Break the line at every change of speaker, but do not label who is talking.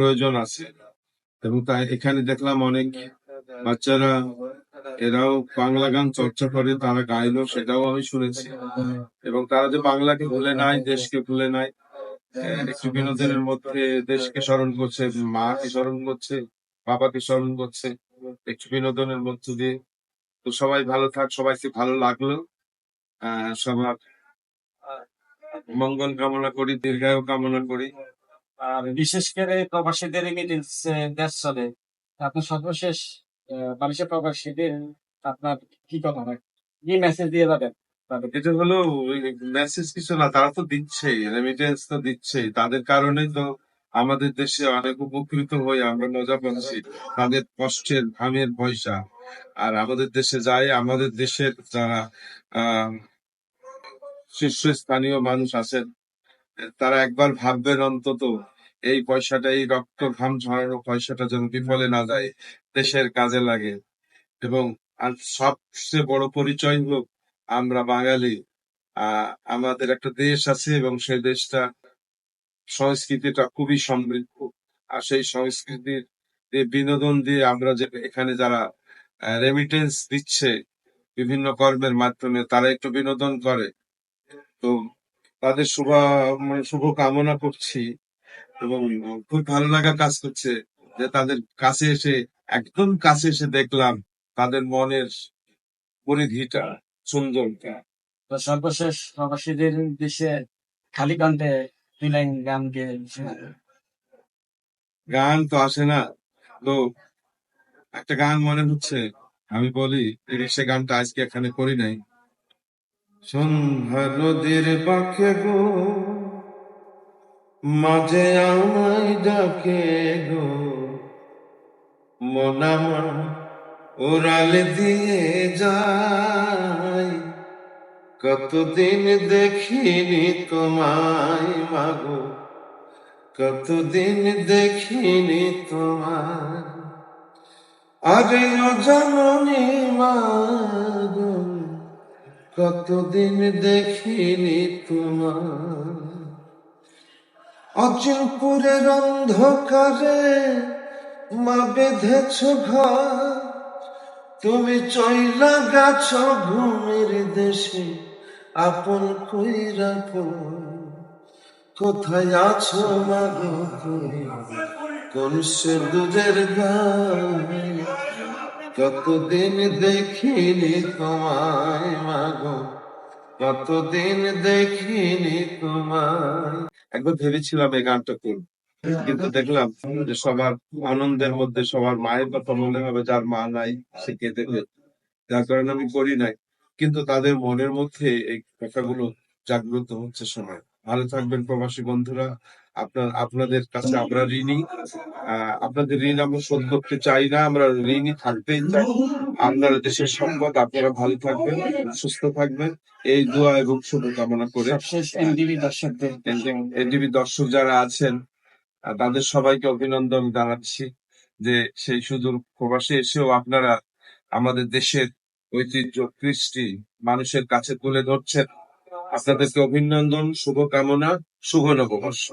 প্রয়োজন আছে। এবং তাই এখানে দেখলাম অনেক বাচ্চারা, এরাও বাংলা গান চর্চা করে, তারা গাইলো, সেটাও আমি শুনেছি। এবং তারা যে বাংলাকে ভুলে নাই, দেশকে ভুলে নাই একটু বিনোদনের মধ্যে দেশকে স্মরণ করছে, মাকে স্মরণ করছে, বাবাকে স্মরণ করছে, একটু বিনোদনের মধ্য দিয়ে। তো সবাই ভালো থাক, সবাইকে ভালো লাগল। সবার মঙ্গল কামনা করি, দীর্ঘায়ু কামনা করি।
আর বিশেষ করে প্রবাসীদের রেমিটেন্স দেশ চলে। আপনার সর্বশেষ বাংলাদেশের প্রবাসীদের আপনার কি কথা হয়? কি মেসেজ দিয়ে যাবেন?
এটা হলো মেসেজ কিছু না, তারা তো দিচ্ছেই রেমিটেন্স তো দিচ্ছেই। তাদের কারণেই তো আমাদের দেশে অনেক উপকৃত হয়ে আমরা মজা পাচ্ছি তাদের কষ্টের ঘামের পয়সা। আর আমাদের দেশে যায়, আমাদের দেশের যারা শীর্ষস্থানীয় মানুষ আছেন, তারা একবার ভাববেন অন্তত এই পয়সাটা, এই রক্ত ঘাম ঝরানো পয়সাটা যেন বিফলে না যায়, দেশের কাজে লাগে। এবং আর সবচেয়ে বড় পরিচয় হলো আমরা বাঙালি। আমাদের একটা দেশ আছে এবং সেই দেশটা সংস্কৃতিটা খুবই সমৃদ্ধ। আর সেই সংস্কৃতির বিনোদন দিয়ে আমরা যে এখানে যারা রেমিটেন্স দিচ্ছে বিভিন্ন কর্মের মাধ্যমে, তারা একটু বিনোদন করে। তো তাদের শুভ মানে শুভ কামনা করছি। এবং খুব ভালো লাগা কাজ করছে যে তাদের কাছে এসে একদম কাছে এসে দেখলাম তাদের মনের পরিধিটা সুন্দরটা
তো সর্বশেষ প্রবাসীদের দেশে খালি কণ্ঠে দুই লাইন গান গেয়ে
গান তো আসে না। তো একটা গান মনে হচ্ছে আমি বলি সে গানটা আজকে এখানে করি নাই। সন্ধ্যা নদীর পাখে গো মাঝে আমায় ডাকে গো। মনামা ওরাল দিয়ে যায়। কতদিন দেখিনি তোমায় মাগো। কতদিন দেখিনি তোমায়। আরে অজাননী মাগো, কতদিন দেখিনি তোমায়। অচিনপুরের অন্ধকারে মা বেঁধেছ ঘর। তুমি চইলা গাছ ঘুমের দেশে, আপন কইরা কোথায় আছো তুমি? কোন সে দুধের কতদিন দেখিনি তোমায় মাগো কতদিন দেখিনি তোমায় একবার ভেবেছিলাম এই গানটা করব। কিন্তু দেখলাম যে সবার আনন্দের মধ্যে সবার মায়ের কথা মনে হবে যার মা নাই সে কেঁদে যার কারণে আমি করি নাই। কিন্তু তাদের মনের মধ্যে এই কথাগুলো জাগ্রত হচ্ছে সময় ভালো থাকবেন প্রবাসী বন্ধুরা। আপনার আপনাদের কাছে আমরা ঋণী। আপনাদের ঋণ আমরা শোধ করতে চাই না আমরা ঋণী থাকতেই চাই। আপনারা দেশের সম্পদ আপনারা ভালো থাকবেন সুস্থ থাকবেন। এই দোয়া এবং শুভকামনা করে
এনডিবি দর্শকদের।
দর্শক যারা আছেন তাদের সবাইকে অভিনন্দন জানাচ্ছি যে সেই সুদূর প্রবাসে এসেও আপনারা আমাদের দেশের ঐতিহ্য কৃষ্টি মানুষের কাছে তুলে ধরছেন। আপনাদেরকে অভিনন্দন শুভকামনা শুভ নববর্ষ.